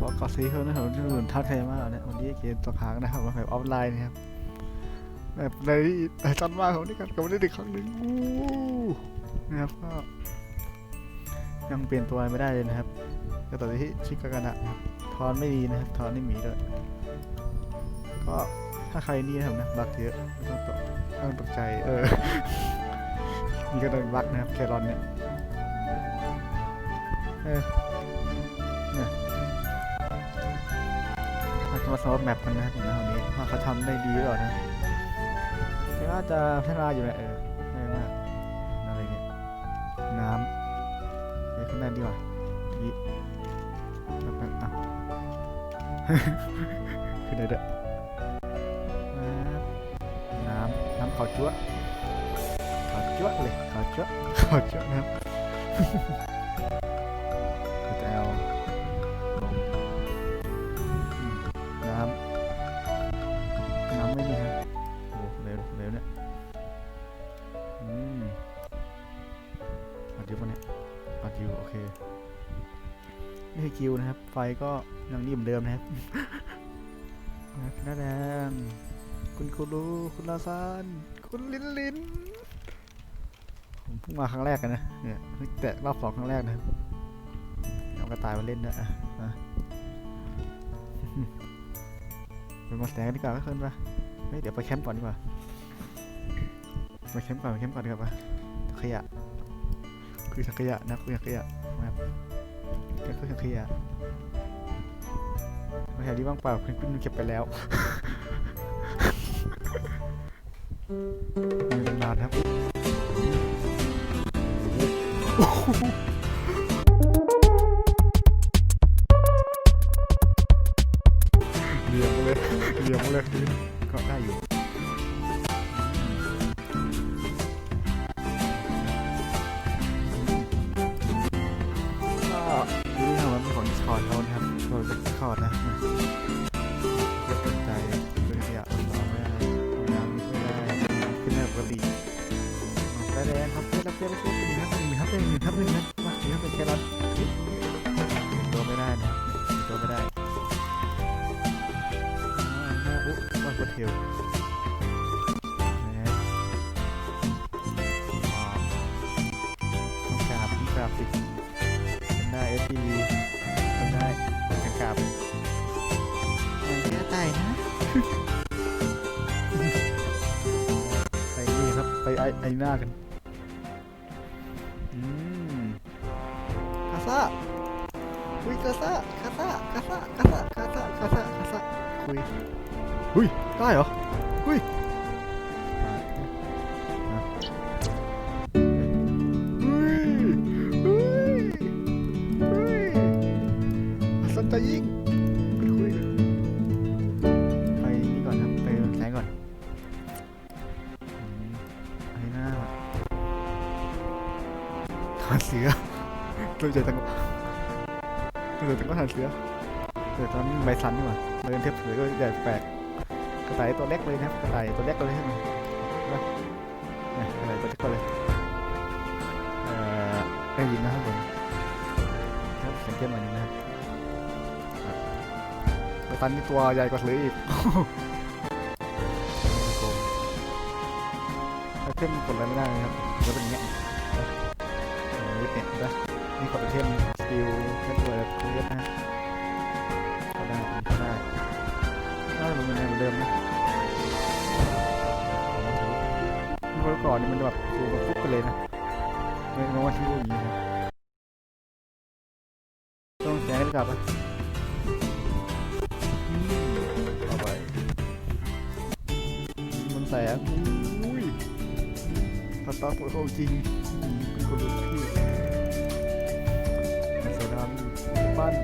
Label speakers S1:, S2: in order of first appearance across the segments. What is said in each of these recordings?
S1: ขอกอซีเขานะครับที่เหมือนท้าทายมากนะวันนี้เกมตัวค้างนะครับแบบออฟไลน์นะครับแบบในไอตอนว่าของนี่กันกับวันนี้อีกครั้งหนึ่งอู้นะครับก็ยังเปลี่ยนตัวไม่ได้เลยนะครับก็ต่อที่ชิคกันนะครับทอนไม่ดีนะครับทอนไม่มีด้วยก็ถ้าใครนี่นะครับนะบักเยอะไม่ต้องตกไม่ต้องตกใจเออมีกระโดดบักนะครับแครอนเนี่ยเออ มาสำรวจแมปกันนะครับผมนะวันนี้ว่าเขาทำได้ดีหรือเปล่านะแต่ว่าจะพัฒนาอยู่แหละเออง่ายมากอะไรเนี่ยน้ำเฮ้ยข้างหน้าดีกว่ายี่แป๊บๆอะขึ้นได้ด้วยน้ำน้ำขาวจั๊วขาวจั๊วเลยขาวจั๊วขาวจั๊วนะครับ คิวนะครับ ไฟก็ยังนิ่มอนเดิมนะครับน้าแดงคุณคูรูคุณลาซานคุณลินลินผมเพิ่งมาครั้งแรกกันนะเนี่ยแตะรอบสองครั้งแรกนะครับเอากระต่ายมาเล่นนะอะอะไปมาแสงกันดีกว่าก็เคินปะเฮ้ยเดี๋ยวไปแคมป์ก่อนดีกว่าไปแคมป์ก่อนไปแคมป์ก่อนดีกว่าปะขยะคือถังขยะนะคือถังขยะนะครับ ก็คือถังขยะแถวที่ว่างเปล่าเพื่อนเก็บไปแล้วมีตำนานครับ หน้ากัน อืมคาซาคุยคาซาคาซาคาซาคาซาคาซาคาซาคาซาคุยหุยได้เหรอ ตัวใจตังก็ทานเสือแต่ตอนนี้ใบสันดีกว่าเดินเทียบเสือก็ใหญ่แปลกกระต่ายตัวเล็กเลยนะกระต่ายตัวเล็กเลยใช่ไหมนะเนี่ยกระต่ายตัวเล็กเลยเอ่อได้ยินนะครับผมครับสียงเกตมอันนี้นะครับครับแต่ตันนี่ตัวใหญ่กว่าเสืออีกเทมกดอะไรไม่ได้นะครับจะเป็นอย่างเงี้ยนี้เนี่ยนะนี่กดไอเทม สกิลเน็ตเวิร์กเครียดนะก็ได้ก็ได้น่าจะเป็นเหมือนเดิมนะเมื่อก่อนนี่มันแบบดูแบบฟุกไปเลยนะไม่ไม่ว่าชื่ออย่างนี้นะต้องแชร์กันกลับไปอืมเอาไปมันแสงอุ้ยสตาร์ทของจริงอืมเป็นคนรู้ที่ามปั้น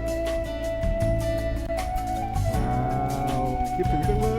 S1: ว้าวคิดถึงจังเลย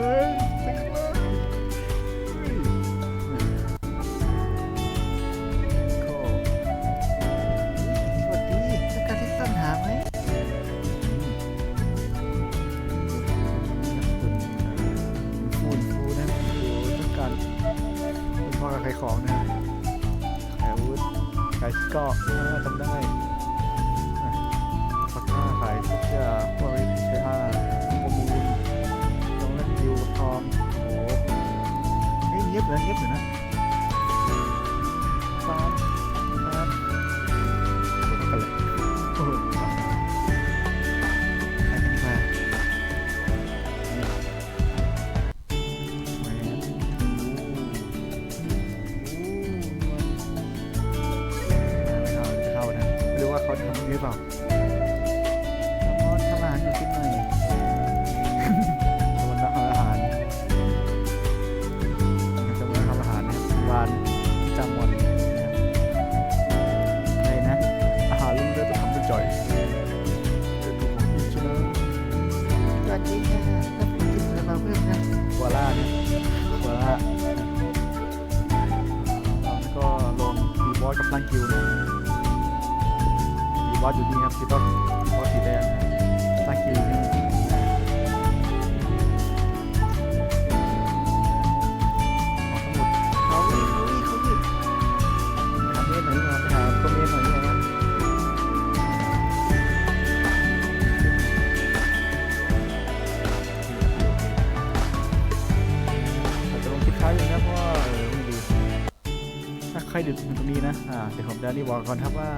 S1: ดึกตรงนี้นะอ่าเดี๋ยวผมจะรีบบอกก่อนครับว่า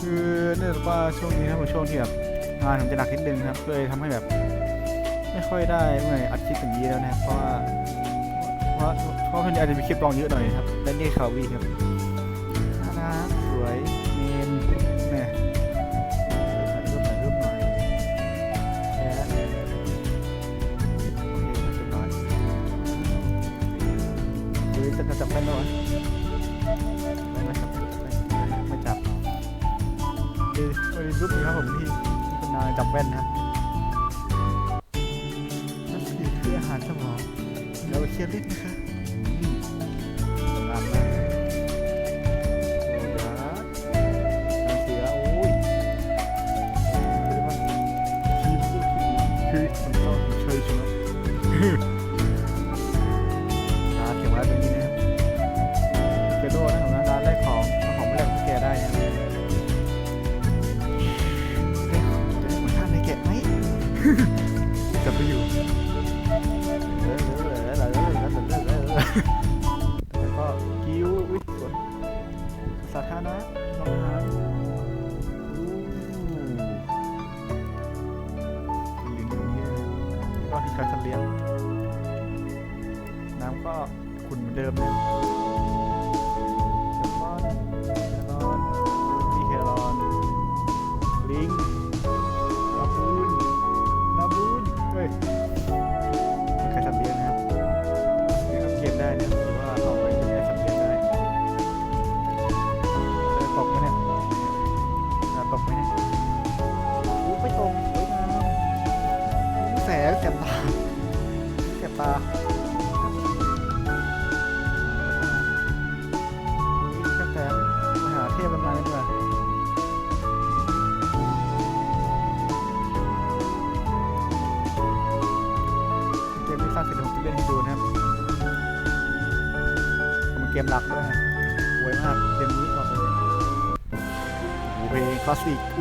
S1: คือเนื่องจากว่าช่วงนี้ครับเป็นช่วงที่แบบงานผมจะหนักนิดนึงครับเลยทำให้แบบ ไม่ค่อยได้เมื่อไหร่อัดคลิปอย่างนี้แล้วนะครับเพราะว่าเพราะเพราะเพื่อนอาจจะมีคลิปลองเยอะหน่อยครับและนี่ข่าววีครับ นนี้รูปนี้ครับผมที่ที่คุณนายจับแว่นนะครับนั่นคือคืออาหารสมองแล้วไปเคี่ยวเล่นนะคะอืมสำคัญมาก ก็คุณเหมือนเดิมนะเดี๋ยวก็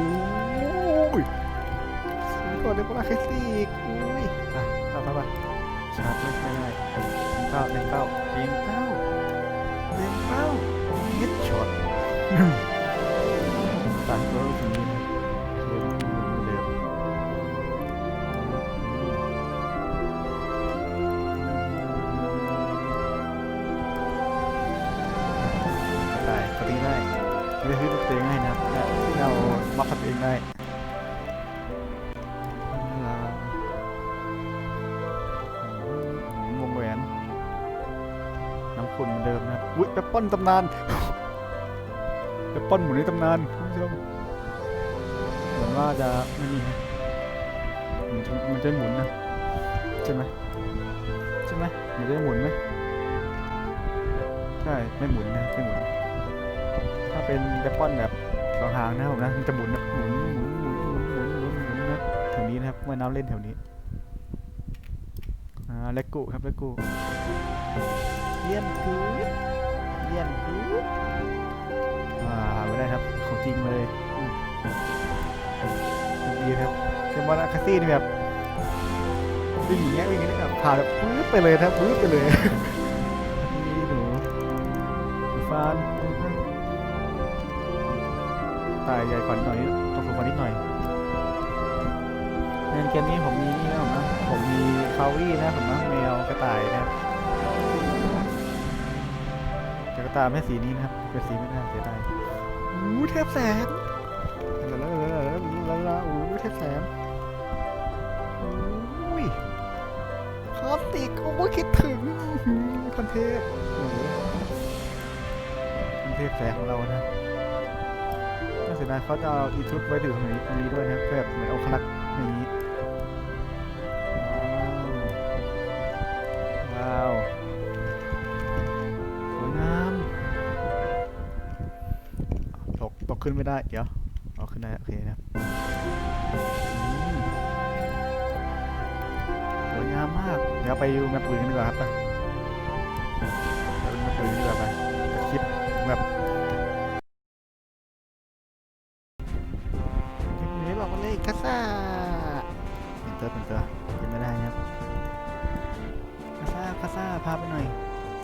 S1: คลาสสิกอุ้ยสวยกว่าเดโบราณคลาสสิกอุ้ยอะเข้าเข้าไปชาร์จไม่ได้เข้าเล่นเข้าเล่นเข้าเล่นเข้าเฮ็ดช็อตตัดตัวตรงนี้ ได้อ่วงแหวน น้ำขุ่นเหมือนเดิมนะครับอุ้ยแอปเปิ้ลตำนานแอปเปิ้ลหมุนในตำนานคุณผู้ชมเหมือนว่าจะไม่มีมันจะมันจะหมุนนะใช่ไหมใช่ไหมมันจะหมุนไหมใช่ไม่หมุนนะไม่หมุน ถ้าเป็นแอปเปิ้ลแบบ สองหางนะผมนะมันจะหมุนนะหมุนหมุนหมุนหมุนหมุนหมุนหมุนนะแถวนี้นะครับว่ายน้ำเล่นแถวนี้อ่าเลกกูครับเลกูเยี่ยมกูเยี่ยมกูอ่าหาไม่ได้ครับของจริงเลยดีครับเซมบอลอาคาซี่นี่แบบวิ่งอย่างเงี้ยวิ่งอย่างเงี้ยแบบผ่านแบบปื๊ดไปเลยครับปื๊ดไปเลยนี่หนูฟานายใหญ่กว่านิดหน่อยต้องสูงกว่านิดหน่อยในเกมนี้ผมมีนี่นะผมนะผมมีคาวี่นะผมนะแมวกระต่ายนะแต่กระต่ายไม่สีนี้นะครับเป็นสีไม่ได้เสียดายอู้เทพแสนลาลาลาลาลาลาอู้เทพแสนอุ้ยคลาสติกโอ้ยคิดถึงพันเทพโอ้โหพันเทพแสนของเรานะ สียดายเขาจะเอาอีชุดไว้ถือตรงนี้ตรงนี้ด้วยนะแบบเหมือนเอาคลักอย่นี้ว้าว สวยงามตกตกขึ้นไม่ได้ เดี๋ยวเอาขึ้นได้ โอเคนะสวยงามมาก เดี๋ยวไปดูแม่ปืนกันดีกว่าครับ ซ่าพาไปหน่อย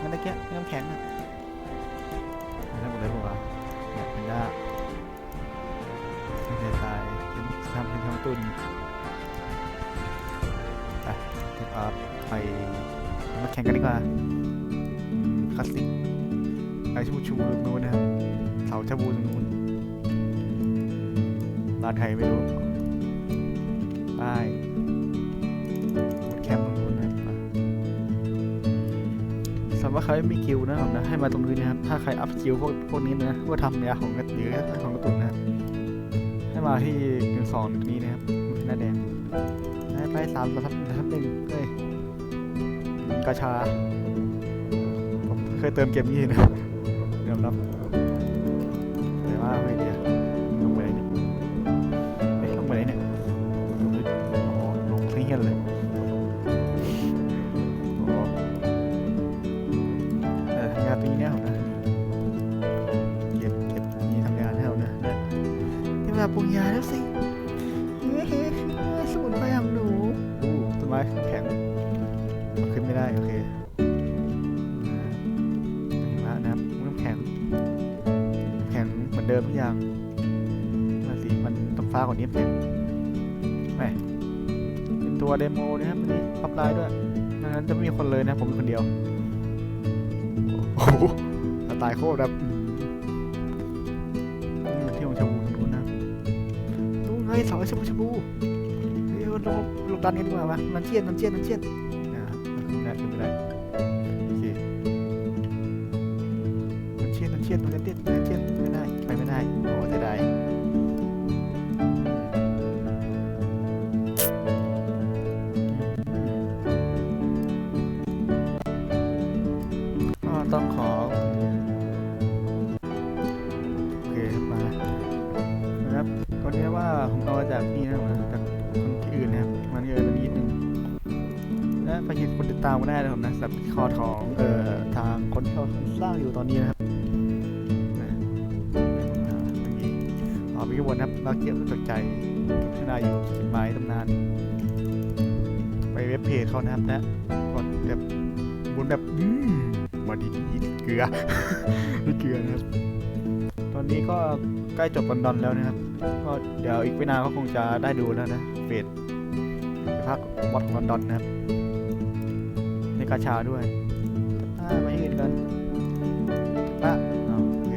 S1: นั่นตะเกียบน้ำแข็งอะไม่ได้หมดเลยบอกว่าเนี่ยเป็นด้าไม่ได้ตายทำเป็นทำตุนไปเก็บอัพไปมาแข่งกันดีกว่าคลาสสิกไอชูชูตรงนู้นนะครับเสาชาบูตรงนู้นร้านไทยไม่รู้ไป ครไม่มีกิลนะครับนะให้มาตรงนี้นะครับ ถ้าใครอัพกิลพวกพวกนี้นะว่าทำยาของกระตือของกระตุนนะให้มาที่กึ่งสองนี้นะครับหน้าแดงไปสามสามทับหนึ่งเฮ้ยกาชาผมเคยเติมเกมนี้นะยอมรับ ต้องฟ้ากว่านี้เพียงแหมเป็นตัวเดโมนะครับอันนี้อัพไลน์ด้วยดังนั้นจะไม่มีคนเลยนะ ผมเป็นคนเดียว โอ้โหสไตล์โคตรแบบอืมที่ของชาบูตรงนู้นนะนู่นไงเสาชาบูชาบูเฮ้ยเราลงดันกันดีกว่าวะมันเชียนมันเชียนมันเชียนนะขึ้น อดของเอ่อทางคนที่เขาสร้างอยู่ตอนนี้นะครับนะอ่าเมื่อกี้อ๋อมีกระบวนนะครับเราเกี่ยวกับใจพัฒนาอยู่ไม้ตำนาน ไปเว็บเพจเขานะครับนะกดแบบบนแบบมาดีดีๆเกลือนี่เกลือนะครับ ตอนนี้ก็ใกล้จบลอนดอนแล้วนะครับ ก็เดี๋ยวอีกไม่นานก็คงจะได้ดูแล้วนะเฟสภาควัดของลอนดอนนะครับ กาชาด้วยอ่าไม่เห็นกันป้าอ้าวโอเค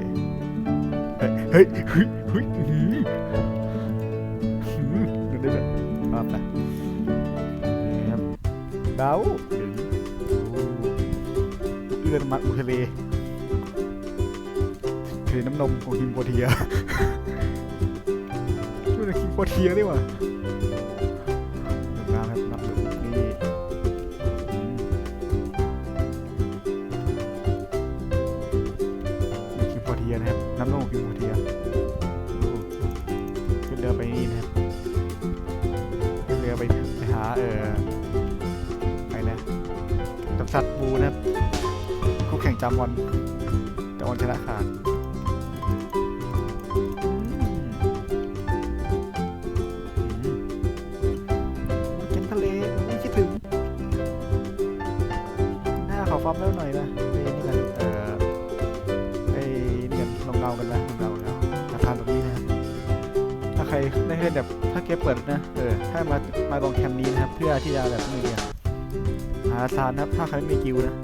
S1: เฮ้ยเฮ้ยเฮ้ยเฮ้ยอื้อหืออื้อหือดูได้แบบป้าไปนี่ครับดาวถึงโอ้เอื้อนมัดอุทะเลทะเลน้ำนมของฮิมโปเทียดูในคิมโปเทียดีกว่า กับสัตว์บูนะครับคู่แข่งจามอนแต่อนชนะขาดมเข็นทะเลไม่คิดถึง หน้าขอฟอร์มแล้หน่อยนะไปนี่กันเอ่อไปนี่กันลงเงากันนะลงเงาแล้วอาคารตรงนี้นะครับถ้าใครได้เล่นแบบถ้าเกมเปิดนะเออถ้ามามาลองแคมป์นี้นะครับ เพื่อที่จะแบบนี่เนี่ยหาซานนะถ้าใครไม่มีกิลด์นะ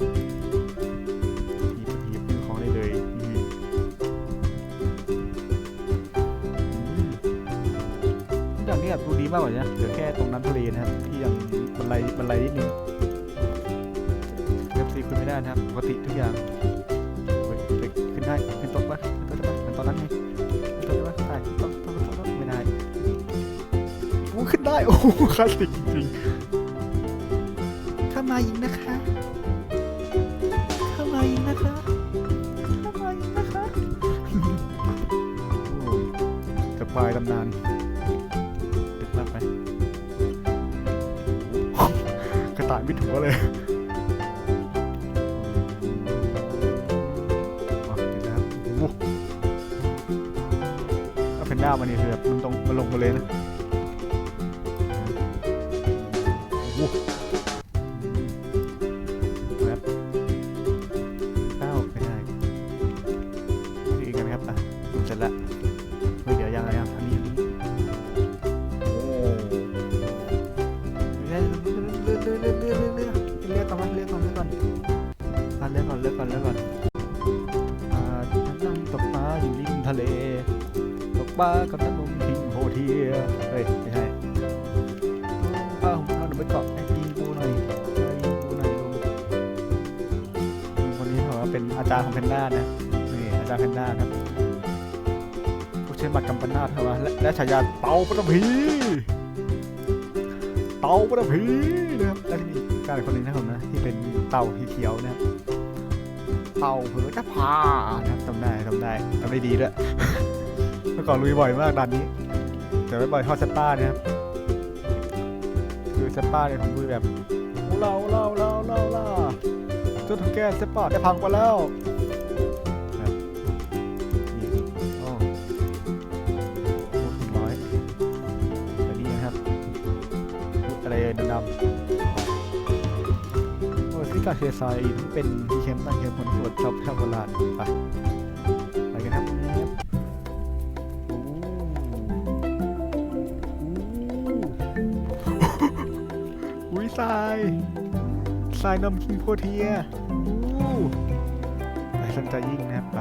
S1: หยิบหยิบของได้เลยอย่างนี้แบบดูดีมากกว่านี้นะเหลือแค่ตรงน้ำทะเลนะครับที่ยังบันไลบันไลนิดนึงเว็บซีขึ้นไม่ได้นะครับปกติทุกอย่างเฮ้ยเฮ้ยขึ้นได้ขึ้นต้นปะขึ้นต้นปะเหมือนตอนนั้นไงขึ้นต้นปะได้ขึ้นต้นต้นต้นต้นไม่ได้โอ้ขึ้นได้โอ้โหคลาสสิก มายิงนะคะ เข้ามายิงนะคะ เข้ามายิงนะคะโอ้บายตำนานตึกมากไปกระต่ายมิดหัวเลยมาติดแล้วโอ้โหถ้าเป็นหน้ามันนี่คือแบบมันตรงมันลงมาเลยนะ ก่อนเลื่อนก่อนอะเลือนก่อนเลือนก่อนเลือนก่อนอ่าฉันนั่งตกปลาอยู่ริมทะเล ตกปลากับน้ำนมทิ้งโฮเทียเฮ้ยไม่ใช่ป้าผมเอาหนูไปเกาะไอ้ยิงกูหน่อยไอ้ยิงกูหน่อยลุงคนนี้ถือว่าเป็นอาจารย์ของเพนด้านะนี่อาจารย์เพนด้าครับผู้ใช้บัตรกำปนาทครับและและฉายาเตาปฐพีเตาปฐพีนะครับและที่มีการคนหนึงนะครับนะที่ เต่าที่เขียวนะครับเต่าเผือจะพานะครับจำได้จำได้จำได้ดีด้วยเมื่อก่อนลุยบ่อยมากด่านนี้แต่ไม่บ่อยเทอดเซปป้าเนี่ยครับคือเซปป้าเนี่ยผมลุยแบบเล่าเล่าเล่าเล่าเล่าจนถึงแก้เซปป้าได้พังไปแล้วนี่โอ้โอ้ถึงร้อยอันนี้นะครับอะไรดำๆ ซิกาเชซายที่เป็นที่เข้มตั้งเข้มคนตรวจชอบชอบโบราณไปไปกันครับนี่ครับโอ้โอ้อุ้ยทรายทรายนมคิงโพเทียโอ้ไปสนใจยิ่งนะครับไป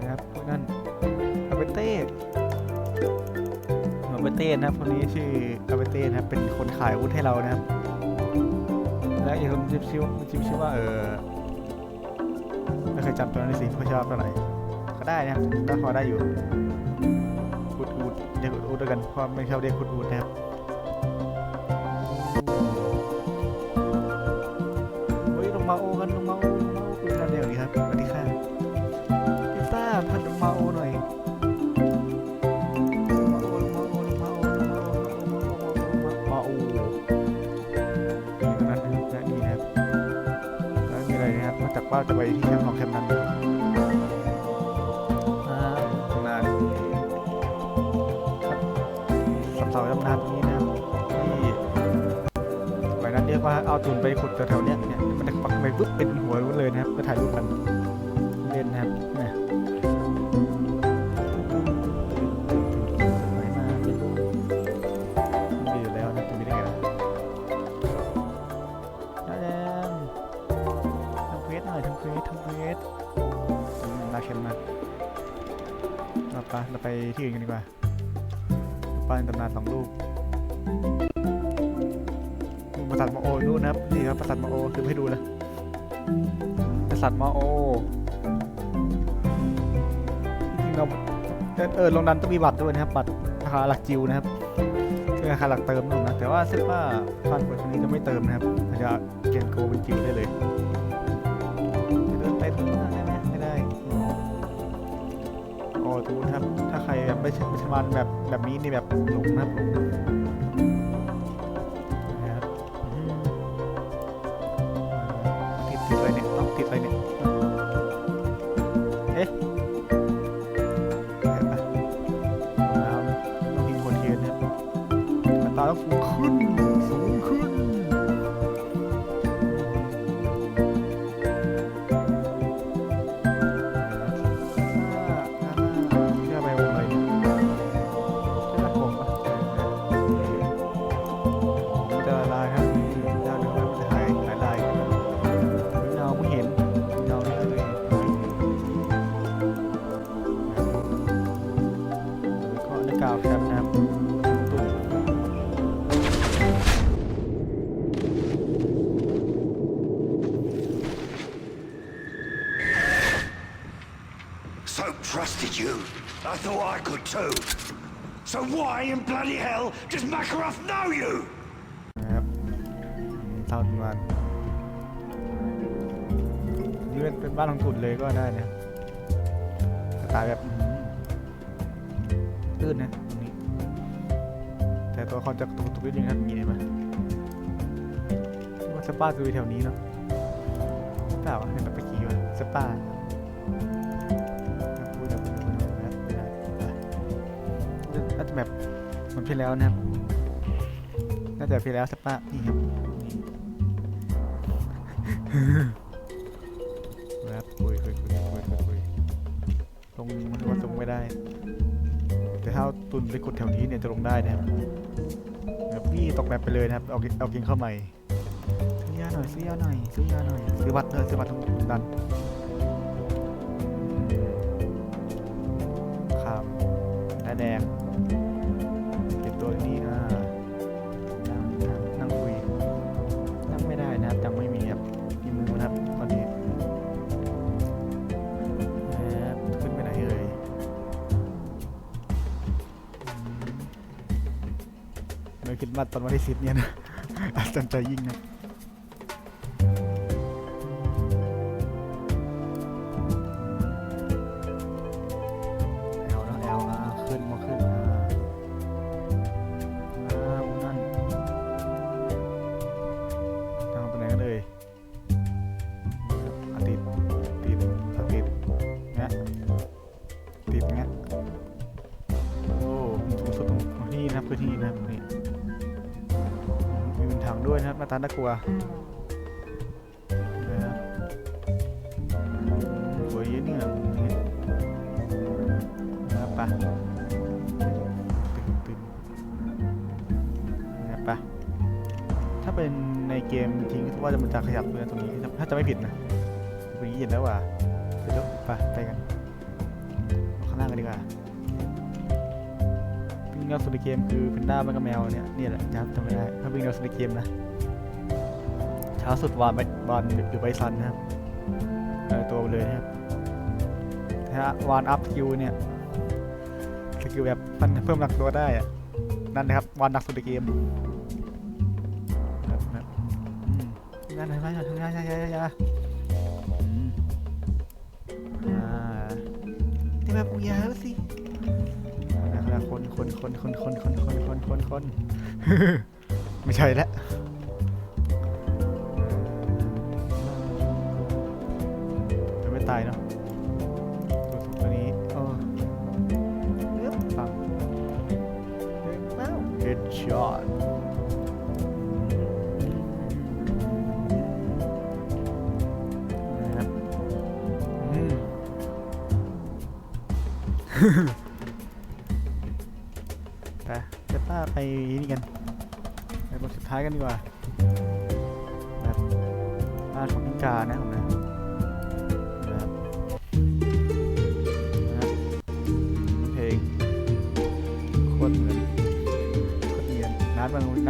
S1: นะครับพวกนั่นอาเบเต้อาเบเต้นะครับคนนี้ชื่ออาเบเต้นะครับเป็นคนขายอาวุธให้เรานะครับ และอีกคนชื่อชื่อชื่อชื่อว่าเออไม่เคยจำตัวนั้นเลยสิเพราะชอบเท่าไหร่ก็ได้นะครับก็พอได้อยู่อุดอุดเรียกอุดอุดด้วยกันเพราะไม่ชอบเรียกอุดอุดนะครับ จากว่าจะไปที่แคมป์ของแคมป์นั้นอ่าตำนานสับเสาตำนานตรงนี้นะครับที่สมัยนั้นเรียกว่าเอาทุนไปขุดแถวๆเนี้ยเนี่ยมันจะปักไปปุ๊บเป็น เราไปเราไปที่อื่นกันดีกว่าไปตำนานสองลูกปราสาทมาโอนู่นนะครับนี่ครับปราสาทมาโอคือให้ดูนะปราสาทมาโอจริงเราเออเออลงดันต้องมีบัตรด้วยนะครับบัตรราคาหลักจิวนะครับคือราคาหลักเติมหนึ่งนะแต่ว่าเซ็ตว่าฟันเปิดช่วงนี้จะไม่เติมนะครับอาจจะเกณฑ์โกเป็นจิวได้เลยเดินไป ทูนะครับ ถ้าใครแบบไม่ใช่ไม่ใช่มันแบบแบบนี้นี่แบบหลงนะครับหลง
S2: too. So why in bloody hell does Makarov know you?
S1: นะครับเท่าประมาณนี่เป็นเป็นบ้านของทุนเลยก็ได้นะสไตล์แบบตื้นนะตรงนี้ แต่ตัวละครจะตุกตุกนิดนึงนะอย่างนี้เห็นไหมว่าสปาคือยู่แถวนี้เนาะเปล่าเห็นแบบเมื่อกี้วะสปา เหมันพี่แล้วนะครับน่าจะพี่แล้วสปานี่ครับนี่ครับคุยคุยคุยคุยคุยคุยลงมันว่าลงไม่ได้ แต่ถ้าเอาตุนไปกดแถวนี้เนี่ยจะลงได้นะครับแบบพี่ตกแบบไปเลยนะครับเอาเอาเกินเข้าใหม่ซื้อยาหน่อยซื้อยาหน่อยซื้อยาหน่อยซื้อบัตรเลยซื้อบัตรทั้งดัน มาตอนวันที่สิบเนี่ยนะอาจารย์ใจยิ่งนะ วนะสวยเยอะนี่นี่นะไปตึงตึงนะครับไปถ้าเป็นในเกมจริงว่าจะมันจะขยับเลยตรงนี้ถ้าจะไม่ผิดนะตรงนี้เห็นแล้วว่ะเดี๋ยวไปไปกันข้างล่างกันดีกว่าวิ่งแนวสุดในเกมคือเป็นด้ามันกับแมวเนี่ยนี่แหละจำจำไม่ได้ถ้าวิ่งแนวสุดในเกมนะ ช้าสุดวานวานหรือใบซันนะครับตัวเลยนะครับถ้าวานอัพสกิลเนี่ยสกิลแบบมันเพิ่มหนักตัวได้อะนั่นนะครับวานหนักสุดในเกมครับครับอืมนั่นไหนมาทำงานยายายาอืมอ่าที่แบบอุยาแล้วสิครับคนคนคนคนคนคนคนคนคนคนไม่ใช่แล้ว ตายเนาะตัวนี้โอ้เอ๊บปังเฮดช็อตนะครับอืมไปเดี๋ยวป้าไปนี่กัน ไปบทสุดท้ายกันดีกว่าแบบบ้านของพิการนะผมนะ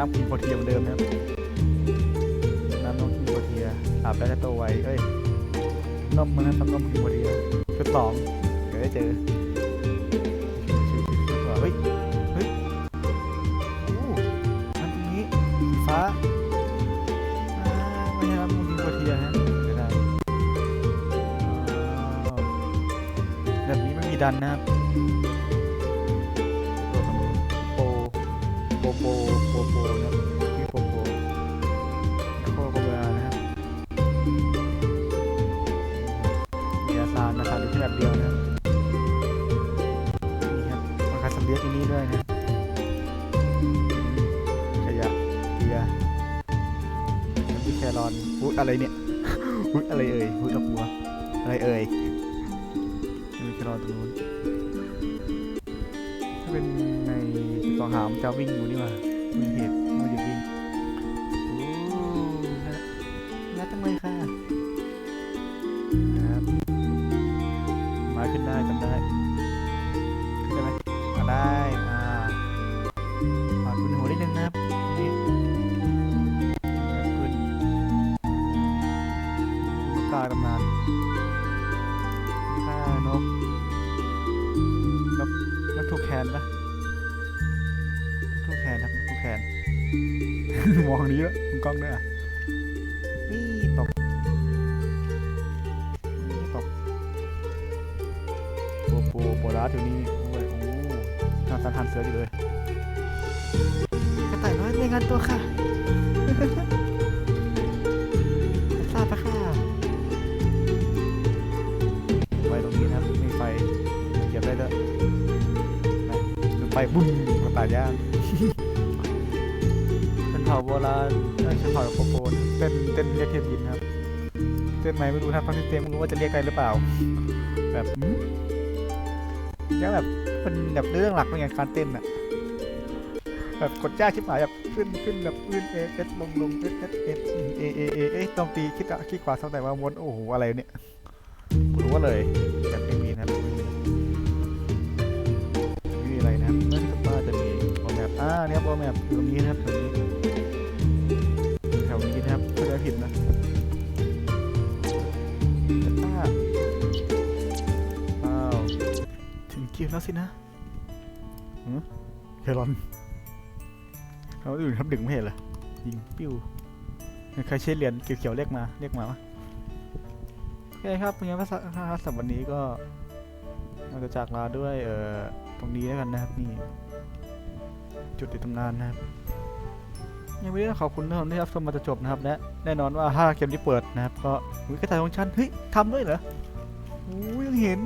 S1: น้ำกินโปรเทียเหมือนเดิมนะครับน้ำน้องกินโปรเทียอาบแล้วโตไวเอ้ยนมมันนะนมกินโปรเทียชุดสองเดี๋ยวได้เจอชื่อชื่อว่าเฮ้ยเฮ้ยโอ้มันตรงนี้สีฟ้าไม่ใช่ครับมูลินโคเทียฮะได้แบบนี้ไม่มีดันนะครับ โปโปโปโปนะครับมีโปโปโคโคเบรานะครับมีอาซานอาซานอยู่ที่แบบเดียวนะครับนี่ครับมันคาสัมเลียที่นี่ด้วยนะขยะเบียร์น้ำพิแครอนอุ๊ยอะไรเนี่ยอุ๊ยอะไรเอ่ยอุ๊ยดอกบัวอะไรเอ่ย จะวิ่งอยู่นี่หว่า สอยู่นี่โอ้ยโอ้น่าสการทานเสืออยู่เลยกระต่ายน้อยรายงานตัวค่ะทราบปะค่ะไว้ตรงนี้นะครับมีไฟเหยียบได้ด้วยนะจุดไฟบุ้มกระต่ายย่างเป็นเผ่าโบราณเอ้ยเป็นเผ่าโปโปนเต้นเต้นเรียกเทียบยินครับเต้นไหมไม่รู้นะครับตอนที่เต้นไม่รู้ว่าจะเรียกอะไรหรือเปล่า แบบหืมยังแบบ เป็นแบบเรื่องหลักเป็นไงการเต้นอะแบบกดยากชิบหายแบบขึ้นขึ้นแบบขึ้นเอเอสลงลงเอสเอสเอสเอเอเอเอตรงตีคิดอะคิดขวาสักแต่ว่าวนโอ้โหอะไรเนี่ยรู้ว่าเลยแบบไม่มีนะไม่มีไม่มีอะไรนะครับนั่นก็จะมีโปรแมปอ่าเนี่ยโปรแมปอยู่ตรงนี้นะครับตรงนี้ ถึงคิวแล้วสินะเครอนเขาอื่นทำดึงไม่เห็นเหรอยิงปิ้วใครใช้เหรียญเขียวๆเรียกมาเรียกมาวะโอเคครับเป็นไงภาษาภาษาวันนี้ก็เราจะจากลาด้วยเอ่อตรงนี้แล้วกันนะครับนี่จุดในตำนานนะครับยังไม่ได้ขอบคุณทุกคนที่รับชมมาจนจบนะครับและแน่นอนว่าถ้าเกมที่เปิดนะครับก็อุ้ยกระต่ายของฉันเฮ้ยทำด้วยเหรอโอ้ยังเห็น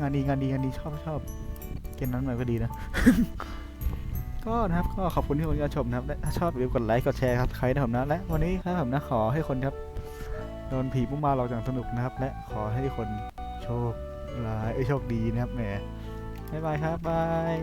S1: งานดีงานดีงานดีชอบชอบเกมนั้นหน่ก็ดีนะ ก็นะครับก็ขอบคุณที่คนชมนะครับและถ้าชอบอย่าลืมกดไลค์กดแชร์ครับใครนะผมนะและวันนี้ครับผมนะขอให้คนครับโดนผีมุมาเราอย่างสนุกนะครับ และขอให้ทุกคนโชคร้ายโชคดีนะครับแหมบ๊ายบายครับบาย